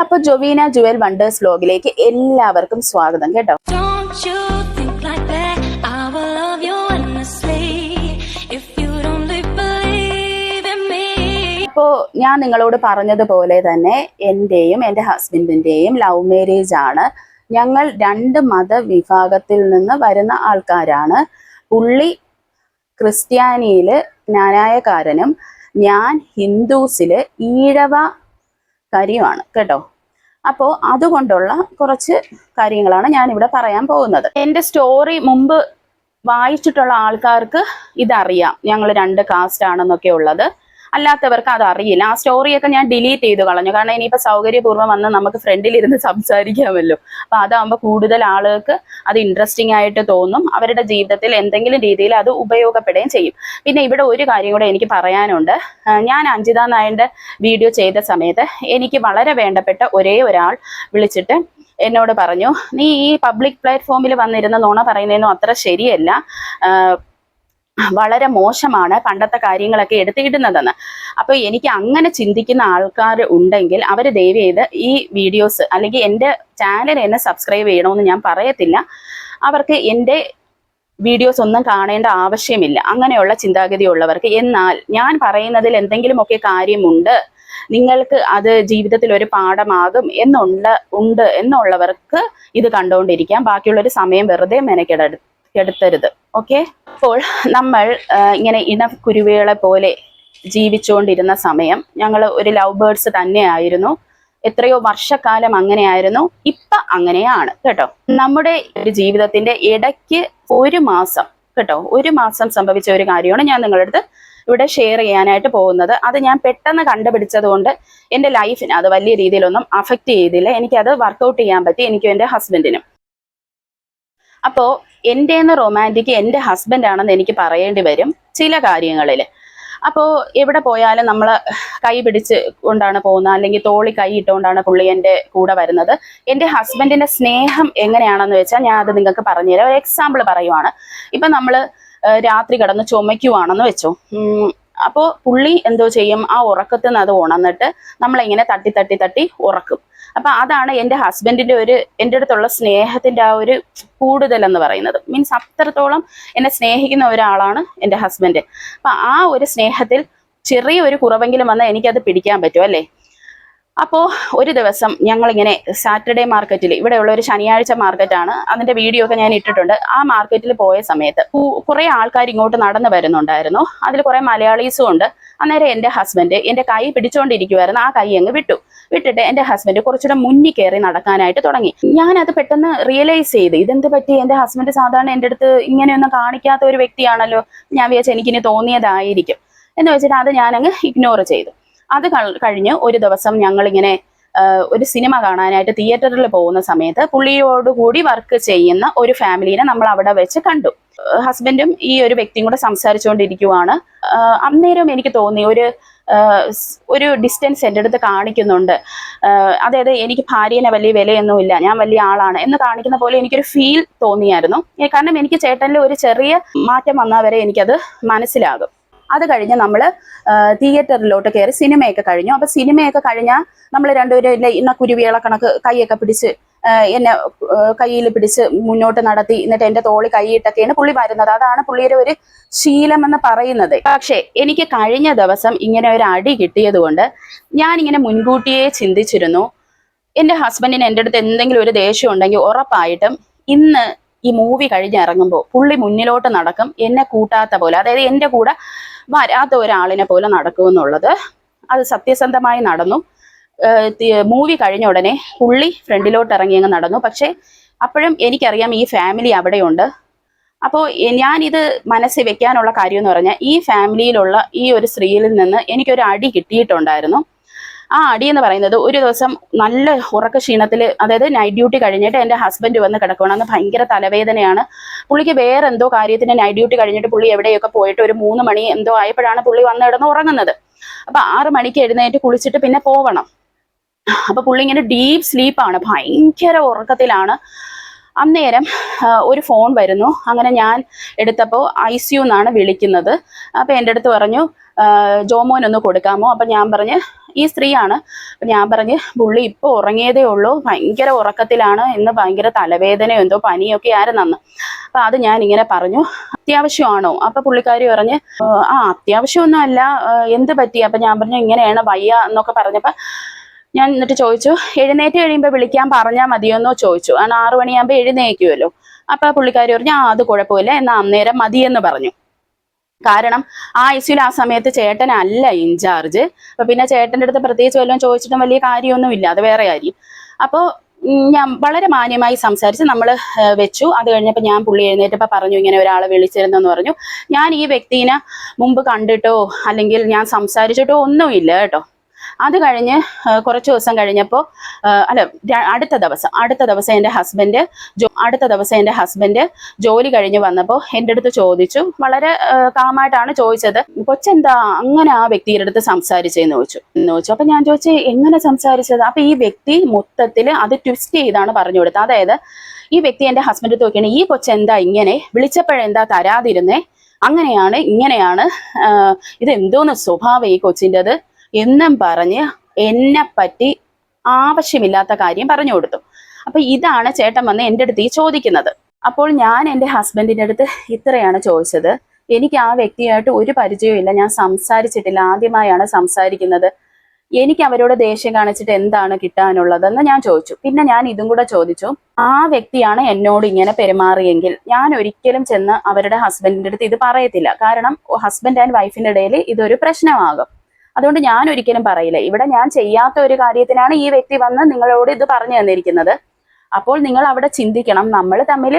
അപ്പൊ ജൊവീന ജുവൽ വണ്ടേഴ്സ് വ്ലോഗിലേക്ക് എല്ലാവർക്കും സ്വാഗതം കേട്ടോ. അപ്പോൾ ഞാൻ നിങ്ങളോട് പറഞ്ഞതുപോലെ തന്നെ എന്റെയും എന്റെ ഹസ്ബൻഡിന്റെയും ലവ് മാരേജ് ആണ്. ഞങ്ങൾ രണ്ട് മതവിഭാഗത്തിൽ നിന്ന് വരുന്ന ആൾക്കാരാണ്. പുള്ളി ക്രിസ്ത്യാനിയിൽ ജ്ഞാനായകാരനും ഞാൻ ഹിന്ദുസിൽ ഈഴവ കരിയുമാണ് കേട്ടോ? അപ്പോൾ അതുകൊണ്ടുള്ള കുറച്ച് കാര്യങ്ങളാണ് ഞാൻ ഇവിടെ പറയാൻ പോകുന്നത്. എന്റെ സ്റ്റോറി മുമ്പ് വായിച്ചിട്ടുള്ള ആൾക്കാർക്ക് ഇതറിയാം. ഞങ്ങൾ രണ്ട് കാസ്റ്റ് ആണെന്നൊക്കെ ഉള്ളത്. അല്ലാത്തവർക്ക് അത് അറിയില്ല. ആ സ്റ്റോറിയൊക്കെ ഞാൻ ഡിലീറ്റ് ചെയ്ത് കളഞ്ഞു. കാരണം ഇനിയിപ്പോൾ സൗകര്യപൂർവം വന്ന് നമുക്ക് ഫ്രണ്ടിലിരുന്ന് സംസാരിക്കാമല്ലോ. അപ്പോൾ അതാകുമ്പോൾ കൂടുതൽ ആളുകൾക്ക് അത് ഇൻട്രസ്റ്റിംഗ് ആയിട്ട് തോന്നും. അവരുടെ ജീവിതത്തിൽ എന്തെങ്കിലും രീതിയിൽ അത് ഉപയോഗപ്പെടുകയും ചെയ്യും. പിന്നെ ഇവിടെ ഒരു കാര്യം കൂടെ എനിക്ക് പറയാനുണ്ട്. ഞാൻ അഞ്ജിത നായന്റെ വീഡിയോ ചെയ്ത സമയത്ത് എനിക്ക് വളരെ വേണ്ടപ്പെട്ട ഒരേ ഒരാൾ വിളിച്ചിട്ട് എന്നോട് പറഞ്ഞു നീ ഈ പബ്ലിക് പ്ലാറ്റ്ഫോമിൽ വന്നിരുന്ന നുണ പറയുന്നതൊന്നും അത്ര ശരിയല്ല. വളരെ മോശമാണ് പണ്ടത്തെ കാര്യങ്ങളൊക്കെ എടുത്തിടുന്നതെന്ന്. അപ്പോൾ എനിക്ക് അങ്ങനെ ചിന്തിക്കുന്ന ആൾക്കാർ ഉണ്ടെങ്കിൽ അവർ ദയവ് ചെയ്ത് ഈ വീഡിയോസ് അല്ലെങ്കിൽ എന്റെ ചാനൽ എന്നെ സബ്സ്ക്രൈബ് ചെയ്യണമെന്ന് ഞാൻ പറയത്തില്ല. അവർക്ക് എന്റെ വീഡിയോസ് ഒന്നും കാണേണ്ട ആവശ്യമില്ല. അങ്ങനെയുള്ള ചിന്താഗതി ഉള്ളവർക്ക് എന്നാൽ ഞാൻ പറയുന്നതിൽ എന്തെങ്കിലുമൊക്കെ കാര്യമുണ്ട്. നിങ്ങൾക്ക് അത് ജീവിതത്തിൽ ഒരു പാഠമാകും എന്നുള്ള ഉണ്ട് എന്നുള്ളവർക്ക് ഇത് കണ്ടുകൊണ്ടിരിക്കാം. ബാക്കിയുള്ളൊരു സമയം വെറുതെ മെനക്കെടു എടുത്തരുത് ഓക്കെ അപ്പോൾ നമ്മൾ ഇങ്ങനെ ഇണക്കുരുവികളെ പോലെ ജീവിച്ചുകൊണ്ടിരുന്ന സമയം ഞങ്ങൾ ഒരു ലവ് ബേർഡ്സ് തന്നെയായിരുന്നു. എത്രയോ വർഷക്കാലം അങ്ങനെയായിരുന്നു. ഇപ്പൊ അങ്ങനെയാണ്. കേട്ടോ? നമ്മുടെ ഒരു ജീവിതത്തിന്റെ ഇടയ്ക്ക് ഒരു മാസം കേട്ടോ? ഒരു മാസം സംഭവിച്ച ഒരു കാര്യമാണ് ഞാൻ നിങ്ങളുടെ അടുത്ത് ഇവിടെ ഷെയർ ചെയ്യാനായിട്ട് പോകുന്നത്. അത് ഞാൻ പെട്ടെന്ന് കണ്ടുപിടിച്ചത് കൊണ്ട് എന്റെ ലൈഫിന് അത് വലിയ രീതിയിലൊന്നും അഫക്റ്റ് ചെയ്തില്ല. എനിക്കത് വർക്കൗട്ട് ചെയ്യാൻ പറ്റി. എനിക്കും എന്റെ ഹസ്ബൻഡിനും അപ്പോൾ എന്റെന്ന് റൊമാന്റിക് എന്റെ ഹസ്ബൻഡ് ആണെന്ന് എനിക്ക് പറയേണ്ടി വരും ചില കാര്യങ്ങളിൽ അപ്പോൾ എവിടെ പോയാലും നമ്മൾ കൈ പിടിച്ച് കൊണ്ടാണ് പോകുന്നത്. അല്ലെങ്കിൽ തോളി കൈ ഇട്ടുകൊണ്ടാണ് പുള്ളി എന്റെ കൂടെ വരുന്നത്. എന്റെ ഹസ്ബൻഡിന്റെ സ്നേഹം എങ്ങനെയാണെന്ന് വെച്ചാൽ ഞാൻ അത് നിങ്ങൾക്ക് പറഞ്ഞുതരാം ഒരു എക്സാമ്പിൾ പറയുവാണ്. ഇപ്പം നമ്മൾ രാത്രി കിടന്ന് ചുമയ്ക്കുവാണെന്ന് വെച്ചോ. അപ്പോ അപ്പോൾ പുള്ളി എന്തോ ചെയ്യും? ആ ഉറക്കത്തിൽ നിന്ന് അത് ഉണർന്നിട്ട് നമ്മളിങ്ങനെ തട്ടി തട്ടി തട്ടി ഉറക്കും. അപ്പൊ അതാണ് എന്റെ ഹസ്ബൻഡിന്റെ ഒരു എന്റെ അടുത്തുള്ള സ്നേഹത്തിന്റെ ആ ഒരു കൂടുതൽ എന്ന് പറയുന്നത്. മീൻസ് അത്രത്തോളം എന്നെ സ്നേഹിക്കുന്ന ഒരാളാണ് എന്റെ ഹസ്ബൻഡ് അപ്പൊ ആ ഒരു സ്നേഹത്തിൽ ചെറിയൊരു കുറവെങ്കിലും വന്നാൽ എനിക്കത് പിടിക്കാൻ പറ്റും അല്ലേ? അപ്പോ ഒരു ദിവസം ഞങ്ങളിങ്ങനെ സാറ്റർഡേ മാർക്കറ്റിൽ ഇവിടെയുള്ള ഒരു ശനിയാഴ്ച മാർക്കറ്റാണ് അതിന്റെ വീഡിയോ ഒക്കെ ഞാൻ ഇട്ടിട്ടുണ്ട്. ആ മാർക്കറ്റിൽ പോയ സമയത്ത് കുറേ ആൾക്കാർ ഇങ്ങോട്ട് നടന്നു വരുന്നുണ്ടായിരുന്നു. അതിൽ കുറേ മലയാളീസും ഉണ്ട്. അന്നേരം എന്റെ ഹസ്ബൻഡ് എന്റെ കൈ പിടിച്ചുകൊണ്ടിരിക്കുമായിരുന്നു ആ കൈ അങ്ങ് വിട്ടു. വിട്ടിട്ട് എന്റെ ഹസ്ബൻഡ് കുറച്ചുകൂടെ മുന്നിൽ കയറി നടക്കാനായിട്ട് തുടങ്ങി. ഞാനത് പെട്ടെന്ന് റിയലൈസ് ചെയ്ത് ഇതെന്ത് പറ്റി? എന്റെ ഹസ്ബൻഡ് സാധാരണ എന്റെ അടുത്ത് ഇങ്ങനെയൊന്നും കാണിക്കാത്ത ഒരു വ്യക്തിയാണല്ലോ. ഞാൻ വിചാരിച്ചു എനിക്കിനി തോന്നിയതായിരിക്കും. എന്ന് വെച്ചിട്ട് അത് ഞാനങ്ങ് ഇഗ്നോർ ചെയ്തു. അത് കഴിഞ്ഞ് ഒരു ദിവസം ഞങ്ങളിങ്ങനെ ഒരു സിനിമ കാണാനായിട്ട് തിയേറ്ററിൽ പോകുന്ന സമയത്ത് പുള്ളിയോടുകൂടി വർക്ക് ചെയ്യുന്ന ഒരു ഫാമിലിനെ നമ്മൾ അവിടെ വെച്ച് കണ്ടു. ഹസ്ബൻഡും ഈ ഒരു വ്യക്തിയും കൂടെ സംസാരിച്ചുകൊണ്ടിരിക്കുവാണ്. അന്നേരം എനിക്ക് തോന്നി ഒരു ഒരു ഡിസ്റ്റൻസ് എന്റെ അടുത്ത് കാണിക്കുന്നുണ്ട്. അതായത് എനിക്ക് ഭാര്യനെ വലിയ വിലയൊന്നുമില്ല ഞാൻ വലിയ ആളാണ് എന്ന് കാണിക്കുന്ന പോലെ എനിക്കൊരു ഫീൽ തോന്നിയായിരുന്നു. കാരണം എനിക്ക് ചേട്ടനിൽ ഒരു ചെറിയ മാറ്റം വന്നാൽ വരെ എനിക്കത് മനസ്സിലാകും. അത് കഴിഞ്ഞ് നമ്മൾ തിയേറ്ററിലോട്ട് കയറി സിനിമയൊക്കെ കഴിഞ്ഞു. അപ്പൊ സിനിമയൊക്കെ കഴിഞ്ഞാൽ നമ്മൾ രണ്ടുപേരും ഇന്ന കുരുവികളെ കണക്ക് കൈയൊക്കെ പിടിച്ച് എന്നെ കയ്യിൽ പിടിച്ച് മുന്നോട്ട് നടത്തി എന്നിട്ട് എന്റെ തോളി കൈയിട്ടൊക്കെയാണ് പുള്ളി വരുന്നത്. അതാണ് പുള്ളിയുടെ ഒരു ശീലം എന്ന് പറയുന്നത്. പക്ഷേ എനിക്ക് കഴിഞ്ഞ ദിവസം ഇങ്ങനെ ഒരു അടി കിട്ടിയത് കൊണ്ട് ഇങ്ങനെ മുൻകൂട്ടിയെ ചിന്തിച്ചിരുന്നു. എന്റെ ഹസ്ബൻഡിന് എന്റെ അടുത്ത് എന്തെങ്കിലും ഒരു ദേഷ്യം ഉണ്ടെങ്കിൽ ഉറപ്പായിട്ടും ഇന്ന് ഈ മൂവി കഴിഞ്ഞ് ഇറങ്ങുമ്പോൾ പുള്ളി മുന്നിലോട്ട് നടക്കും. എന്നെ കൂട്ടാത്ത പോലെ അതായത് എന്റെ കൂടെ വരാത്ത ഒരാളിനെ പോലെ നടക്കുമെന്നുള്ളത് അത് സത്യസന്ധമായി നടന്നു. മൂവി കഴിഞ്ഞ ഉടനെ പുള്ളി ഫ്രണ്ടിലോട്ട് ഇറങ്ങി അങ്ങ് നടന്നു. പക്ഷെ അപ്പോഴും എനിക്കറിയാം ഈ ഫാമിലി അവിടെയുണ്ട്. അപ്പോൾ ഞാനിത് മനസ്സിൽ വെക്കാനുള്ള കാര്യം എന്ന് പറഞ്ഞാൽ ഈ ഫാമിലിയിലുള്ള ഈ ഒരു സ്ത്രീയിൽ നിന്ന് എനിക്കൊരു അടി കിട്ടിയിട്ടുണ്ടായിരുന്നു. ആ അടി എന്ന് പറയുന്നത് ഒരു ദിവസം നല്ല ഉറക്ക ക്ഷീണത്തിൽ അതായത് നൈറ്റ് ഡ്യൂട്ടി കഴിഞ്ഞിട്ട് എന്റെ ഹസ്ബൻഡ് വന്ന് കിടക്കണം അന്ന് ഭയങ്കര തലവേദനയാണ്. പുള്ളിക്ക് വേറെ എന്തോ കാര്യത്തിന് നൈറ്റ് ഡ്യൂട്ടി കഴിഞ്ഞിട്ട് പുള്ളി എവിടെയൊക്കെ പോയിട്ട് ഒരു മൂന്ന് മണി എന്തോ ആയപ്പോഴാണ് പുള്ളി വന്ന് കിടന്ന് ഉറങ്ങുന്നത്. അപ്പൊ ആറ് മണിക്ക് എഴുന്നേറ്റ് കുളിച്ചിട്ട് പിന്നെ പോവണം. അപ്പൊ പുള്ളി ഇങ്ങനെ ഡീപ്പ് സ്ലീപ്പാണ് ഭയങ്കര ഉറക്കത്തിലാണ്. അന്നേരം ഒരു ഫോൺ വരുന്നു. അങ്ങനെ ഞാൻ എടുത്തപ്പോൾ ഐ സി യു എന്നാണ് വിളിക്കുന്നത്. അപ്പോൾ എന്റെ അടുത്ത് പറഞ്ഞു ജോമോൻ ഒന്ന് കൊടുക്കാമോ? അപ്പം ഞാൻ പറഞ്ഞ് ഈ സ്ത്രീയാണ്. ഞാൻ പറഞ്ഞ് പുള്ളി ഇപ്പോൾ ഉറങ്ങിയതേ ഉള്ളൂ. ഭയങ്കര ഉറക്കത്തിലാണ്. ഇന്ന് ഭയങ്കര തലവേദനയോ എന്തോ പനിയൊക്കെ ആയിരുന്നു അന്ന് അപ്പം അത് ഞാൻ ഇങ്ങനെ പറഞ്ഞു അത്യാവശ്യമാണോ? അപ്പം പുള്ളിക്കാരി പറഞ്ഞ് "ആ, ആ അത്യാവശ്യമൊന്നും അല്ല എന്ത് പറ്റി? അപ്പം ഞാൻ പറഞ്ഞു ഇങ്ങനെയാണ് വയ്യ എന്നൊക്കെ പറഞ്ഞപ്പോൾ ഞാൻ എന്നിട്ട് ചോദിച്ചു എഴുന്നേറ്റ് കഴിയുമ്പോൾ വിളിക്കാൻ പറഞ്ഞാൽ മതിയെന്നോ? ചോദിച്ചു. കാരണം ആറു മണിയാകുമ്പോൾ എഴുന്നേക്കുമല്ലോ അപ്പൊ പുള്ളിക്കാരി പറഞ്ഞു ആ അത് കുഴപ്പമില്ല എന്നാൽ അന്നേരം മതിയെന്ന് പറഞ്ഞു. കാരണം ആ ഐസിയിൽ ആ സമയത്ത് ചേട്ടനല്ല ഇൻചാർജ് അപ്പൊ പിന്നെ ചേട്ടന്റെ അടുത്ത് പ്രത്യേകിച്ച് വല്ലതും ചോദിച്ചിട്ടും വലിയ കാര്യമൊന്നും ഇല്ല അത് വേറെ കാര്യം. അപ്പോൾ ഞാൻ വളരെ മാന്യമായി സംസാരിച്ച് നമ്മൾ വെച്ചു. അത് കഴിഞ്ഞപ്പോൾ ഞാൻ പുള്ളി എഴുന്നേറ്റപ്പോൾ പറഞ്ഞു ഇങ്ങനെ ഒരാളെ വിളിച്ചിരുന്നെന്ന് പറഞ്ഞു. ഞാൻ ഈ വ്യക്തിനെ മുമ്പ് കണ്ടിട്ടോ അല്ലെങ്കിൽ ഞാൻ സംസാരിച്ചിട്ടോ ഒന്നുമില്ല കേട്ടോ. അത് കഴിഞ്ഞ് കുറച്ച് ദിവസം കഴിഞ്ഞപ്പോൾ അല്ല അടുത്ത ദിവസം അടുത്ത ദിവസം എന്റെ ഹസ്ബൻഡ് അടുത്ത ദിവസം എന്റെ ഹസ്ബൻഡ് ജോലി കഴിഞ്ഞ് വന്നപ്പോൾ എന്റെ അടുത്ത് ചോദിച്ചു. വളരെ കാമായിട്ടാണ് ചോദിച്ചത്. കൊച്ചെന്താ അങ്ങനെ ആ വ്യക്തിയുടെ അടുത്ത് സംസാരിച്ചതെന്ന് ചോദിച്ചു. എന്ന് ചോദിച്ചു. അപ്പം ഞാൻ ചോദിച്ചു എങ്ങനെ സംസാരിച്ചത്? അപ്പം ഈ വ്യക്തി മൊത്തത്തിൽ അത് ട്വിസ്റ്റ് ചെയ്താണ് പറഞ്ഞു കൊടുത്തത്. അതായത് ഈ വ്യക്തി എന്റെ ഹസ്ബൻഡ് നോക്കിയാണ് ഈ കൊച്ചെന്താ ഇങ്ങനെ? വിളിച്ചപ്പോഴെന്താ തരാതിരുന്നേ? അങ്ങനെയാണ് ഇങ്ങനെയാണ് ഇത് എന്തോന്ന് സ്വഭാവം ഈ കൊച്ചിന്റെത് എന്നും പറഞ്ഞ് എന്നെ പറ്റി ആവശ്യമില്ലാത്ത കാര്യം പറഞ്ഞു കൊടുത്തു. അപ്പൊ ഇതാണ് ചേട്ടൻ വന്ന് എന്റെ അടുത്ത് ഈ ചോദിക്കുന്നത്. അപ്പോൾ ഞാൻ എന്റെ ഹസ്ബൻഡിന്റെ അടുത്ത് ഇത്രയാണ് ചോദിച്ചത്. എനിക്ക് ആ വ്യക്തിയായിട്ട് ഒരു പരിചയവും ഞാൻ സംസാരിച്ചിട്ടില്ല. ആദ്യമായാണ് സംസാരിക്കുന്നത്. എനിക്ക് അവരോട് ദേഷ്യം കാണിച്ചിട്ട് എന്താണ് കിട്ടാനുള്ളതെന്ന് ഞാൻ ചോദിച്ചു. പിന്നെ ഞാൻ ഇതും കൂടെ ചോദിച്ചു. ആ വ്യക്തിയാണ് എന്നോട് ഇങ്ങനെ പെരുമാറിയെങ്കിൽ ഞാൻ ഒരിക്കലും ചെന്ന് അവരുടെ ഹസ്ബൻഡിന്റെ അടുത്ത് ഇത് പറയത്തില്ല. കാരണം ഹസ്ബൻഡ് ആൻഡ് വൈഫിന്റെ ഇടയിൽ ഇതൊരു പ്രശ്നമാകും. അതുകൊണ്ട് ഞാൻ ഒരിക്കലും പറയില്ല. ഇവിടെ ഞാൻ ചെയ്യാത്ത ഒരു കാര്യത്തിനാണ് ഈ വ്യക്തി വന്ന് നിങ്ങളോട് ഇത് പറഞ്ഞു തന്നിരിക്കുന്നത്. അപ്പോൾ നിങ്ങൾ അവിടെ ചിന്തിക്കണം. നമ്മൾ തമ്മിൽ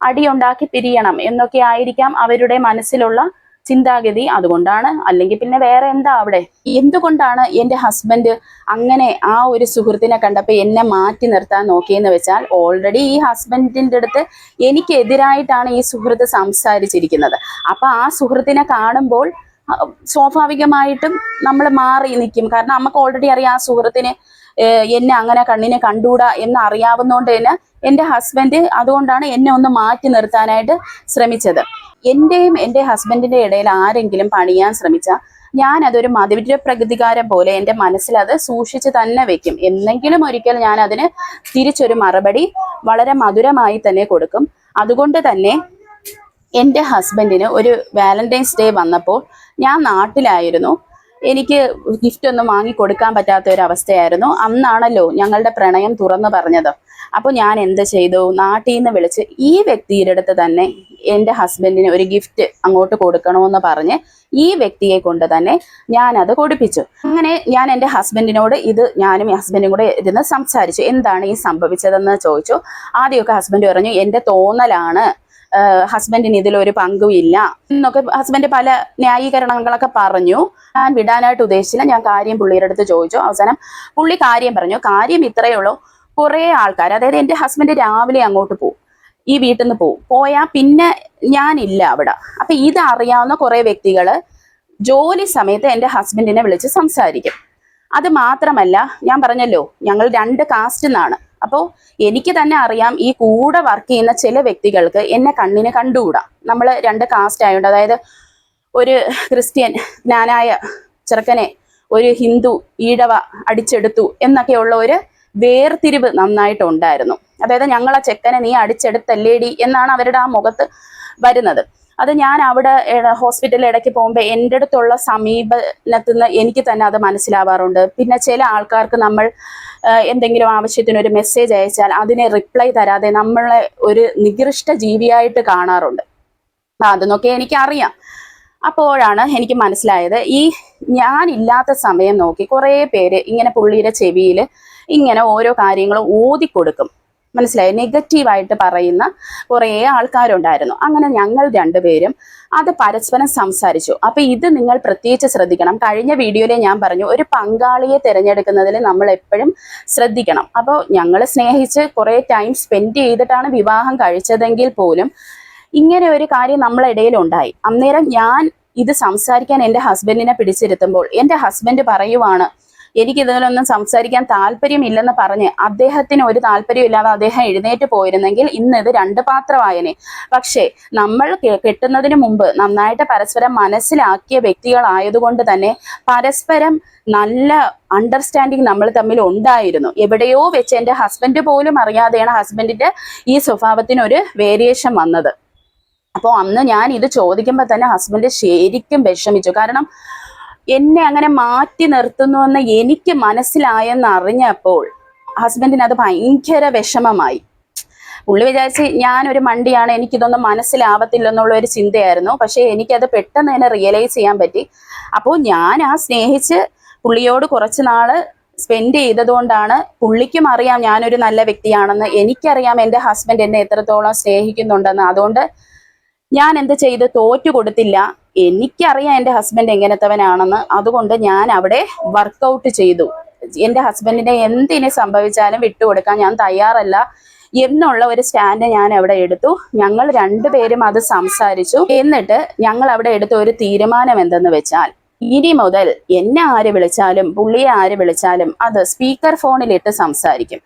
അടിയുണ്ടാക്കി പിരിയണം എന്നൊക്കെ ആയിരിക്കാം അവരുടെ മനസ്സിലുള്ള ചിന്താഗതി. അതുകൊണ്ടാണ് അല്ലെങ്കിൽ പിന്നെ വേറെ എന്താ അവിടെ? എന്തുകൊണ്ടാണ് എന്റെ ഹസ്ബൻഡ് അങ്ങനെ ആ ഒരു സുഹൃത്തിനെ കണ്ടപ്പോൾ എന്നെ മാറ്റി നിർത്താൻ നോക്കിയെന്ന് വെച്ചാൽ ഓൾറെഡി ഈ ഹസ്ബൻഡിന്റെ അടുത്ത് എനിക്കെതിരായിട്ടാണ് ഈ സുഹൃത്ത് സംസാരിച്ചിരിക്കുന്നത്. അപ്പോൾ ആ സുഹൃത്തിനെ കാണുമ്പോൾ സ്വാഭാവികമായിട്ടും നമ്മൾ മാറി നിൽക്കും. കാരണം നമുക്ക് ഓൾറെഡി അറിയാം ആ സുഹൃത്തിന് എന്നെ അങ്ങനെ കണ്ണിനെ കണ്ടുകൂടാ എന്ന് അറിയാവുന്നതുകൊണ്ട് തന്നെ എന്റെ ഹസ്ബൻഡ് അതുകൊണ്ടാണ് എന്നെ ഒന്ന് മാറ്റി നിർത്താനായിട്ട് ശ്രമിച്ചത്. എന്റെയും എന്റെ ഹസ്ബൻഡിന്റെ ഇടയിൽ ആരെങ്കിലും പണിയാൻ ശ്രമിച്ചാൽ ഞാൻ അതൊരു മധുര പ്രകൃതികാരം പോലെ എന്റെ മനസ്സിൽ അത് സൂക്ഷിച്ച് തന്നെ വെക്കും. എന്നെങ്കിലും ഒരിക്കൽ ഞാൻ അതിന് തിരിച്ചൊരു മറുപടി വളരെ മധുരമായി തന്നെ കൊടുക്കും. അതുകൊണ്ട് തന്നെ എന്റെ ഹസ്ബൻഡിന് ഒരു വാലന്റൈൻസ് ഡേ വന്നപ്പോൾ ഞാൻ നാട്ടിലായിരുന്നു. എനിക്ക് ഗിഫ്റ്റ് ഒന്നും വാങ്ങി കൊടുക്കാൻ പറ്റാത്ത ഒരു അവസ്ഥയായിരുന്നു അന്നാണല്ലോ ഞങ്ങളുടെ പ്രണയം തുറന്നു പറഞ്ഞത്. അപ്പോൾ ഞാൻ എന്ത് ചെയ്തു? നാട്ടിൽ നിന്ന് വിളിച്ച് ഈ വ്യക്തിയുടെ അടുത്ത് തന്നെ എന്റെ ഹസ്ബൻഡിന് ഒരു ഗിഫ്റ്റ് അങ്ങോട്ട് കൊടുക്കണമെന്ന് പറഞ്ഞ് ഈ വ്യക്തിയെ കൊണ്ട് തന്നെ ഞാൻ അത് കൊടുപ്പിച്ചു. അങ്ങനെ ഞാൻ എന്റെ ഹസ്ബൻഡിനോട് ഇത് ഞാനും ഹസ്ബൻഡും കൂടെ ഇരുന്ന് സംസാരിച്ചു. എന്താണ് ഈ സംഭവിച്ചതെന്ന് ചോദിച്ചു. ആദ്യമൊക്കെ ഹസ്ബൻഡ് പറഞ്ഞു എന്റെ തോന്നലാണ്. ഹസ്ബൻഡിന് ഇതിലൊരു പങ്കുമില്ല എന്നൊക്കെ ഹസ്ബൻഡ് പല ന്യായീകരണങ്ങളൊക്കെ പറഞ്ഞു. ഞാൻ വിടാനായിട്ട് ഉദ്ദേശിച്ചില്ല. ഞാൻ കാര്യം പുള്ളിയുടെ അടുത്ത് ചോദിച്ചു. അവസാനം പുള്ളി കാര്യം പറഞ്ഞു. കാര്യം ഇത്രയേ ഉള്ളൂ. കുറേ ആൾക്കാർ അതായത് എന്റെ ഹസ്ബൻഡ് രാവിലെ അങ്ങോട്ട് പോകും ഈ വീട്ടിൽ നിന്ന് പോകും പോയാൽ പിന്നെ ഞാനില്ല അവിടെ. അപ്പൊ ഇത് അറിയാവുന്ന കുറേ വ്യക്തികൾ ജോലി സമയത്ത് എന്റെ ഹസ്ബൻഡിനെ വിളിച്ച് സംസാരിക്കും. അത് മാത്രമല്ല ഞാൻ പറഞ്ഞല്ലോ ഞങ്ങൾ രണ്ട് കാസ്റ്റിൽ നിന്നാണ് അപ്പോൾ എനിക്ക് തന്നെ അറിയാം ഈ കൂടെ വർക്ക് ചെയ്യുന്ന ചില വ്യക്തികൾക്ക് എന്നെ കണ്ണിന് കണ്ടുകൂടാ. നമ്മൾ രണ്ട് കാസ്റ്റ് ആയതുകൊണ്ട് അതായത് ഒരു ക്രിസ്ത്യൻ ഞാനായ ചെറുക്കനെ ഒരു ഹിന്ദു ഈഴവ അടിച്ചെടുത്തു എന്നൊക്കെയുള്ള ഒരു വേർതിരിവ് നന്നായിട്ടുണ്ടായിരുന്നു. അതായത് ഞങ്ങളെ ചെക്കനെ നീ അടിച്ചെടുത്തല്ലേടി എന്നാണ് അവരുടെ ആ മുഖത്ത് വരുന്നത്. അത് ഞാൻ അവിടെ ഹോസ്പിറ്റലിൽ ഇടയ്ക്ക് പോകുമ്പോൾ എന്റെ അടുത്തുള്ള സമീപനത്തിൽ നിന്ന് എനിക്ക് തന്നെ അത് മനസ്സിലാവാറുണ്ട്. പിന്നെ ചില ആൾക്കാർക്ക് നമ്മൾ എന്തെങ്കിലും ആവശ്യത്തിന് ഒരു മെസ്സേജ് അയച്ചാൽ അതിനെ റിപ്ലൈ തരാതെ നമ്മളെ ഒരു നികൃഷ്ട ജീവിയായിട്ട് കാണാറുണ്ട്. അതെന്നൊക്കെ എനിക്കറിയാം. അപ്പോഴാണ് എനിക്ക് മനസ്സിലായത് ഈ ഞാൻ ഇല്ലാത്ത സമയം നോക്കി കുറേ പേര് ഇങ്ങനെ പുള്ളിയുടെ ചെവിയിൽ ഇങ്ങനെ ഓരോ കാര്യങ്ങളും ഊതിക്കൊടുക്കും മനസ്സിലായി? നെഗറ്റീവായിട്ട് പറയുന്ന കുറേ ആൾക്കാരുണ്ടായിരുന്നു. അങ്ങനെ ഞങ്ങൾ രണ്ടുപേരും അത് പരസ്പരം സംസാരിച്ചു. അപ്പൊ ഇത് നിങ്ങൾ പ്രത്യേകിച്ച് ശ്രദ്ധിക്കണം. കഴിഞ്ഞ വീഡിയോയിൽ ഞാൻ പറഞ്ഞു ഒരു പങ്കാളിയെ തിരഞ്ഞെടുക്കുന്നതിൽ നമ്മൾ എപ്പോഴും ശ്രദ്ധിക്കണം. അപ്പോൾ ഞങ്ങൾ സ്നേഹിച്ച് കുറേ ടൈം സ്പെൻഡ് ചെയ്തിട്ടാണ് വിവാഹം കഴിച്ചതെങ്കിൽ പോലും ഇങ്ങനെ ഒരു കാര്യം നമ്മളിടയിൽ ഉണ്ടായി. അന്നേരം ഞാൻ ഇത് സംസാരിക്കാൻ എന്റെ ഹസ്ബൻഡിനെ പിടിച്ചിരുത്തുമ്പോൾ എന്റെ ഹസ്ബൻഡ് പറയുവാണ് എനിക്ക് ഇതിലൊന്നും സംസാരിക്കാൻ താല്പര്യമില്ലെന്ന് പറഞ്ഞ് അദ്ദേഹത്തിന് ഒരു താല്പര്യമില്ലാതെ അദ്ദേഹം എഴുന്നേറ്റ് പോയിരുന്നെങ്കിൽ ഇന്ന് ഇത് രണ്ട് പാത്രമായനെ. പക്ഷേ നമ്മൾ കെട്ടുന്നതിന് മുമ്പ് നന്നായിട്ട് പരസ്പരം മനസ്സിലാക്കിയ വ്യക്തികളായതുകൊണ്ട് തന്നെ പരസ്പരം നല്ല അണ്ടർസ്റ്റാൻഡിങ് നമ്മൾ തമ്മിൽ ഉണ്ടായിരുന്നു. എവിടെയോ വെച്ച് എന്റെ ഹസ്ബൻഡ് പോലും അറിയാതെയാണ് ഹസ്ബൻഡിന്റെ ഈ സ്വഭാവത്തിനൊരു വേരിയേഷൻ വന്നത്. അപ്പോൾ അന്ന് ഞാൻ ഇത് ചോദിക്കുമ്പോൾ തന്നെ ഹസ്ബൻഡ് ശരിക്കും വിഷമിച്ചു. കാരണം എന്നെ അങ്ങനെ മാറ്റി നിർത്തുന്നുവെന്ന് എനിക്ക് മനസ്സിലായെന്ന് അറിഞ്ഞപ്പോൾ ഹസ്ബൻഡിന് അത് ഭയങ്കര വിഷമമായി. പുള്ളി വിചാരിച്ച് ഞാനൊരു മണ്ടിയാണ് എനിക്കിതൊന്നും മനസ്സിലാവത്തില്ലെന്നുള്ള ഒരു ചിന്തയായിരുന്നു. പക്ഷേ എനിക്കത് പെട്ടെന്ന് തന്നെ റിയലൈസ് ചെയ്യാൻ പറ്റി. അപ്പോൾ ഞാൻ ആ സ്നേഹിച്ച് പുള്ളിയോട് കുറച്ച് നാൾ സ്പെൻഡ് ചെയ്തതുകൊണ്ടാണ് പുള്ളിക്കും അറിയാം ഞാനൊരു നല്ല വ്യക്തിയാണെന്ന്. എനിക്കറിയാം എന്റെ ഹസ്ബൻഡ് എന്നെ എത്രത്തോളം സ്നേഹിക്കുന്നുണ്ടെന്ന്. അതുകൊണ്ട് ഞാൻ എന്ത് ചെയ്ത് തോറ്റു കൊടുത്തില്ല. എനിക്കറിയാം എന്റെ ഹസ്ബൻഡ് എങ്ങനത്തവനാണെന്ന്. അതുകൊണ്ട് ഞാൻ അവിടെ വർക്കൗട്ട് ചെയ്തു. എന്റെ ഹസ്ബൻഡിനെ എന്തിന് സംഭവിച്ചാലും വിട്ടുകൊടുക്കാൻ ഞാൻ തയ്യാറല്ല എന്നുള്ള ഒരു സ്റ്റാൻഡ് ഞാൻ അവിടെ എടുത്തു. ഞങ്ങൾ രണ്ടുപേരും അത് സംസാരിച്ചു. എന്നിട്ട് ഞങ്ങൾ അവിടെ എടുത്ത ഒരു തീരുമാനം എന്തെന്ന് വെച്ചാൽ ഇനി മുതൽ എന്നെ ആര് വിളിച്ചാലും പുള്ളിയെ ആര് വിളിച്ചാലും അത് സ്പീക്കർ ഫോണിലിട്ട് സംസാരിക്കും.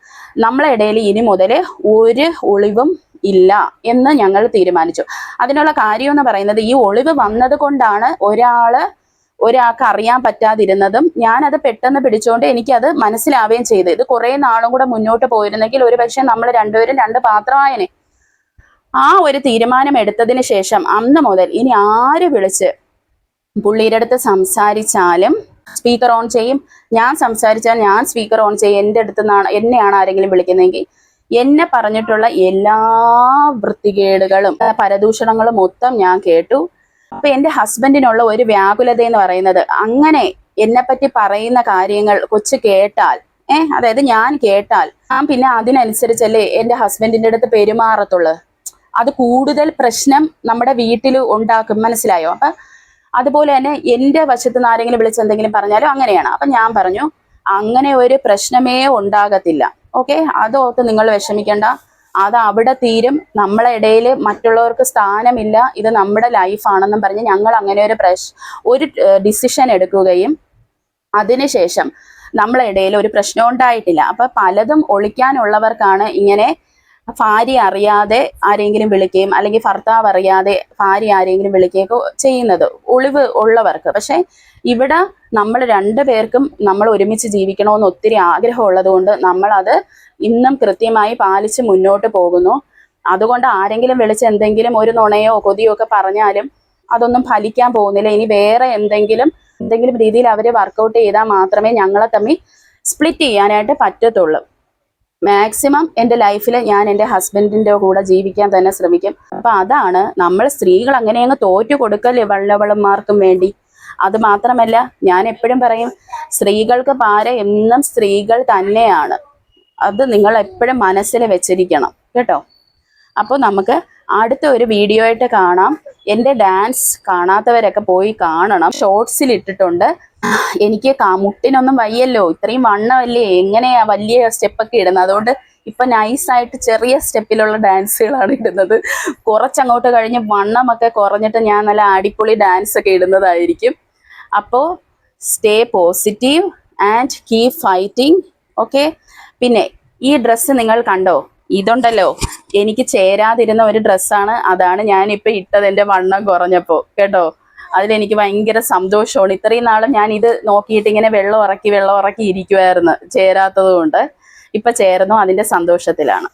നമ്മളെ ഇടയിൽ ഇനി മുതൽ ഒരു ഒളിവും ഇല്ല എന്ന് ഞങ്ങൾ തീരുമാനിച്ചു. അതിനുള്ള കാര്യം എന്ന് പറയുന്നത് ഈ ഒളിവ് വന്നത് കൊണ്ടാണ് ഒരാൾ ഒരാൾക്ക് അറിയാൻ പറ്റാതിരുന്നതും ഞാനത് പെട്ടെന്ന് പിടിച്ചുകൊണ്ട് എനിക്കത് മനസ്സിലാവുകയും ചെയ്തു. ഇത് കുറെ നാളും കൂടെ മുന്നോട്ട് പോയിരുന്നെങ്കിൽ ഒരു പക്ഷെ നമ്മൾ രണ്ടുപേരും രണ്ട് പാത്രമായനെ. ആ ഒരു തീരുമാനം എടുത്തതിന് ശേഷം അന്ന് മുതൽ ഇനി ആര് വിളിച്ച് പുള്ളിയുടെ അടുത്ത് സംസാരിച്ചാലും സ്പീക്കർ ഓൺ ചെയ്യും. ഞാൻ സംസാരിച്ചാൽ ഞാൻ സ്പീക്കർ ഓൺ ചെയ്യും. എന്റെ അടുത്ത് നിന്നാണ് എന്നെയാണ് ആരെങ്കിലും വിളിക്കുന്നതെങ്കിൽ എന്നെ പറഞ്ഞിട്ടുള്ള എല്ലാ വൃത്തികേടുകളും പരദൂഷണങ്ങളും മൊത്തം ഞാൻ കേട്ടു. അപ്പൊ എന്റെ ഹസ്ബൻഡിനുള്ള ഒരു വ്യാകുലത എന്ന് പറയുന്നത് അങ്ങനെ എന്നെ പറ്റി പറയുന്ന കാര്യങ്ങൾ കൊച്ചു കേട്ടാൽ ഏഹ് അതായത് ഞാൻ കേട്ടാൽ ഞാൻ പിന്നെ അതിനനുസരിച്ചല്ലേ എന്റെ ഹസ്ബൻഡിന്റെ അടുത്ത് പെരുമാറത്തുള്ളൂ. അത് കൂടുതൽ പ്രശ്നം നമ്മുടെ വീട്ടിൽ ഉണ്ടാക്കും മനസ്സിലായോ? അപ്പൊ അതുപോലെ തന്നെ എന്റെ വശത്ത് നിന്ന് ആരെങ്കിലും വിളിച്ച് എന്തെങ്കിലും പറഞ്ഞാലും അങ്ങനെയാണ്. അപ്പൊ ഞാൻ പറഞ്ഞു അങ്ങനെ ഒരു പ്രശ്നമേ ഉണ്ടാകത്തില്ല. ഓക്കെ അതോർത്ത് നിങ്ങൾ വിഷമിക്കേണ്ട. അത് അവിടെ തീരും. നമ്മളെ ഇടയിൽ മറ്റുള്ളവർക്ക് സ്ഥാനമില്ല. ഇത് നമ്മുടെ ലൈഫാണെന്നും പറഞ്ഞ് ഞങ്ങൾ അങ്ങനെ ഒരു പ്രശ് ഒരു ഡിസിഷൻ എടുക്കുകയും അതിനുശേഷം നമ്മളെ ഇടയിൽ ഒരു പ്രശ്നം ഉണ്ടായിട്ടില്ല. അപ്പൊ പലതും ഒളിക്കാനുള്ളവർക്കാണ് ഇങ്ങനെ ഭാര്യ അറിയാതെ ആരെങ്കിലും വിളിക്കുകയും അല്ലെങ്കിൽ ഭർത്താവ് അറിയാതെ ഭാര്യ ആരെങ്കിലും വിളിക്കുകയൊക്കെ ചെയ്യുന്നത് ഒളിവ് ഉള്ളവർക്ക്. പക്ഷെ ഇവിടെ നമ്മൾ രണ്ടുപേർക്കും നമ്മൾ ഒരുമിച്ച് ജീവിക്കണമെന്ന് ഒത്തിരി ആഗ്രഹമുള്ളത് കൊണ്ട് നമ്മളത് ഇന്നും കൃത്യമായി പാലിച്ച് മുന്നോട്ട് പോകുന്നു. അതുകൊണ്ട് ആരെങ്കിലും വിളിച്ച് എന്തെങ്കിലും ഒരു നുണയോ കൊതിയോ ഒക്കെ പറഞ്ഞാലും അതൊന്നും ഫലിക്കാൻ പോകുന്നില്ല. ഇനി വേറെ എന്തെങ്കിലും എന്തെങ്കിലും രീതിയിൽ അവരെ വർക്കൗട്ട് ചെയ്താൽ മാത്രമേ ഞങ്ങളെ തമ്മിൽ സ്പ്ലിറ്റ് ചെയ്യാനായിട്ട് പറ്റത്തുള്ളൂ. മാക്സിമം എന്റെ ലൈഫിൽ ഞാൻ എന്റെ ഹസ്ബൻഡിന്റെ കൂടെ ജീവിക്കാൻ തന്നെ ശ്രമിക്കും. അപ്പം അതാണ് നമ്മൾ സ്ത്രീകൾ അങ്ങനെ അങ്ങ് തോറ്റു കൊടുക്കല്ലേ വള്ളവളന്മാർക്കും വേണ്ടി. അത് മാത്രമല്ല ഞാൻ എപ്പോഴും പറയും സ്ത്രീകൾക്ക് പാര എന്നും സ്ത്രീകൾ തന്നെയാണ്. അത് നിങ്ങൾ എപ്പോഴും മനസ്സിൽ വെച്ചിരിക്കണം. കേട്ടോ? അപ്പോൾ നമുക്ക് അടുത്ത ഒരു വീഡിയോ ആയിട്ട് കാണാം. എന്റെ ഡാൻസ് കാണാത്തവരൊക്കെ പോയി കാണണം. ഷോർട്സിൽ ഇട്ടിട്ടുണ്ട്. എനിക്ക് മുട്ടിനൊന്നും വയ്യല്ലോ. ഇത്രയും വണ്ണമല്ലേ? എങ്ങനെയാ വലിയ സ്റ്റെപ്പൊക്കെ ഇടുന്നത്? അതുകൊണ്ട് ഇപ്പം നൈസായിട്ട് ചെറിയ സ്റ്റെപ്പിലുള്ള ഡാൻസുകളാണ് ഇടുന്നത്. കുറച്ചങ്ങോട്ട് കഴിഞ്ഞ് വണ്ണമൊക്കെ കുറഞ്ഞിട്ട് ഞാൻ നല്ല അടിപൊളി ഡാൻസ് ഒക്കെ ഇടുന്നതായിരിക്കും. അപ്പോൾ stay positive and keep fighting okay പിന്നെ ഈ ഡ്രസ്സ് നിങ്ങൾ കണ്ടോ? ഇതുണ്ടല്ലോ. എനിക്ക് ചേരാതിരുന്ന ഒരു ഡ്രസ്സാണ് അതാണ് ഇപ്പൊ ഇട്ടത് എന്റെ വണ്ണം കുറഞ്ഞപ്പോ. കേട്ടോ? അതിലെനിക്ക് ഭയങ്കര സന്തോഷമാണ്. ഇത്രയും നാളും ഞാൻ ഇത് നോക്കിയിട്ട് ഇങ്ങനെ വെള്ളം ഇറക്കി വെള്ളം ഇറക്കി ഇരിക്കുമായിരുന്നു ചേരാത്തത് കൊണ്ട്. ഇപ്പൊ ചേർന്നു അതിന്റെ സന്തോഷത്തിലാണ്.